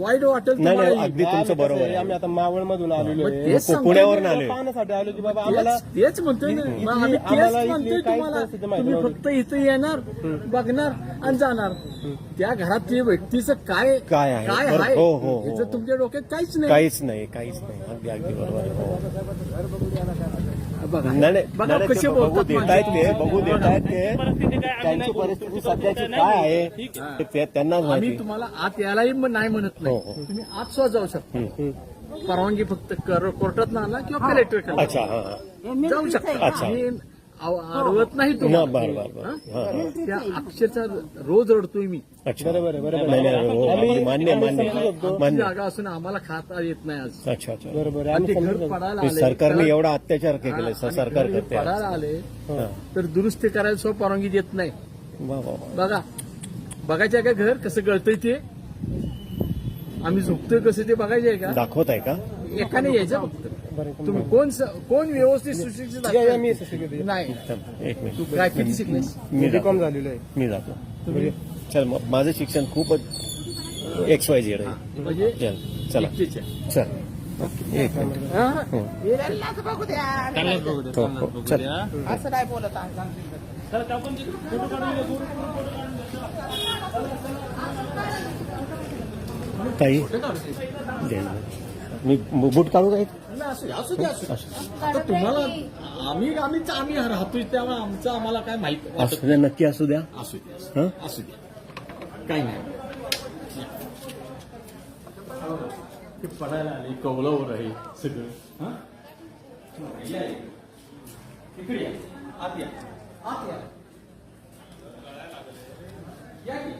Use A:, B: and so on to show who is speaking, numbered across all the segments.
A: वाईट वाटेल
B: नाही नाही
A: तुम्हाला.
B: अगदी तुमचं बरोबर आहे
C: आम्ही आता मावळ मधून आलेलो
A: मग
C: आहे.
A: तेच सांगतोय
B: पुण्यावरून
C: पाहण्यासाठी आलो की बाबा आम्हाला
A: तेच- तेच म्हणतोय ना.
C: इथली-
A: मग आम्ही
C: आम्हाला
A: तेच
C: इथली
A: म्हणतोय
C: काहीच
A: तुम्हाला.
C: परिस्थिती माहिती
A: तुम्ही
C: नव्हती.
A: फक्त इथं येणार बघणार आणि जाणार. त्या घरातल्या व्यक्तीचं काय
B: काय आहे?
A: काय
B: बरं-
A: आहे?
B: हो, हो, हो.
A: याचं तुमच्या डोक्यात काहीच नाही.
B: काहीच नाही काहीच नाही. अगदी अगदी बरोबर आहे. हो.
A: बघा
B: नाही नाही
A: बघा
B: नाही,
A: कसे
B: ते बघू
A: बोलतात
B: देत आहेत ते बघू देत आहेत ते.
D: परिस्थिती काय आम्ही
B: त्यांची
D: नाही बोलू.
B: परिस्थिती सध्याची काय आहे ते- ते त्यांनाच
A: आम्ही
B: माहिती.
A: तुम्हाला आत यायलाही म- नाही म्हणत
B: हो,
A: नाही.
B: हो.
A: तुम्ही आत सुद्धा जाऊ शकता. परवानगी फक्त कर- कोर्टात आणा किंवा कलेक्टर
B: अच्छा हा हा.
A: जाऊ शकता.
B: अच्छा.
A: अडवत नाही
B: ना
A: तुम्हाला
B: बर बर बर.
A: हा?
B: हा हा.
A: त्या अक्षरचा रोज रडतोय मी.
B: अच्छा.
C: बरोबर आहे, बरोबर.
B: नाही नाही हो, अगदी मान्य मान्य.
A: ती
B: मान्य.
A: जागा असून आम्हाला खाता येत नाही आज.
B: अच्छा अच्छा.
C: बरोबर आहे
A: आणि
C: आम्ही
A: ते घर
C: समजून
A: पडायला
B: हे
A: आले.
B: सरकारने एवढा अत्याचार
A: हा, आणि
B: सरकार
A: घर
B: करते आज.
A: पडायला आले.
B: हा.
A: तर दुरुस्ती करायला सुद्धा परवानगी देत नाही.
B: वा वा वा.
A: बघा बघायचं आहे का घर? कसं गळतंय ते? आम्ही झोपतोय कसं ते बघायचं आहे का?
B: दाखवत आहे का?
A: एकाने यायचं फक्त. तुम्ही कोण स- कोण व्यवस्थित सुशिक्षित
C: या, या,
A: असेल?
C: मी सुशिक्षित
A: नाही.
B: थांब, एक
A: तू
B: मिनिट
A: काय किती शिकलेस?
B: मी
C: बी कॉम
B: जातो
C: झालेलो आहे.
B: मी जातो. चल मग माझं शिक्षण खूपच एक्स वाय झेड आहे.
A: म्हणजे
B: चल चला.
A: एकटीच्या.
B: चल. एक मिनिट.
A: हा?
B: हो.
D: त्यांनाच बघू द्या,
B: हो
D: बघू
B: चल.
D: द्या.
E: असं नाही बोलत आहे
D: चला, त्या पण
B: मी बूट काढू काय
A: नाही, असू दे, असू दे, असू दे. आता तुम्हाला आम्ही आम्ही आम्ही राहतोय त्यामुळे आमचं आम्हाला काय माहीत वाटत
B: असू द्या नक्की असू द्या
A: असू दे असू दे.
B: हं?
A: असू दे काही नाही ते पडायला आले कौलावर आहे सगळं हं? या, या. इकडे या आत या आत या या की.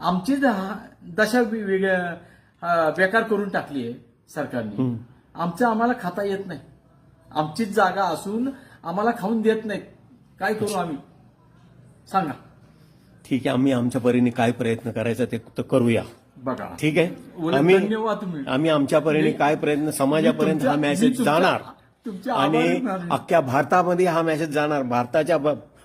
A: आमची दशा बेकार करून टाकली आहे सरकारने. आमचं आम्हाला खाता येत नाही. आमचीच जागा असून आम्हाला खाऊन देत नाहीत. काय करू आम्ही? सांगा.
B: ठीक आहे आम्ही आमच्या परीने काय प्रयत्न करायचा ते तर करूया.
A: बघा.
B: ठीक आहे? आम्ही
A: धन्यवाद
B: आम्ही आमच्या परीने काय प्रयत्न समाजापर्यंत हा मेसेज जाणार. आणि. अख्ख्या भारतामध्ये हा मेसेज जाणार. भारताच्या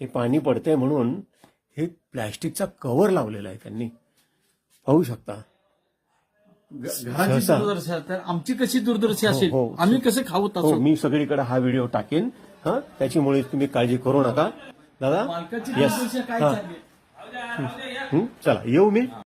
B: हे पाणी पडतंय म्हणून हे प्लॅस्टिकचा कव्हर लावलेला आहे त्यांनी. पाहू शकता.
A: घराची
B: सहसा.
A: दुर्दशा तर आमची कशी दुर्दशा असेल?
B: हो.
A: आम्ही कसं खाऊ
B: हो मी सगळीकडे हा व्हिडिओ टाकेन. हा? त्याच्यामुळे तुम्ही काळजी करू नका. दादा?
A: मालकाची काय
B: हा.
A: चालली
B: हं, चला येऊ मी.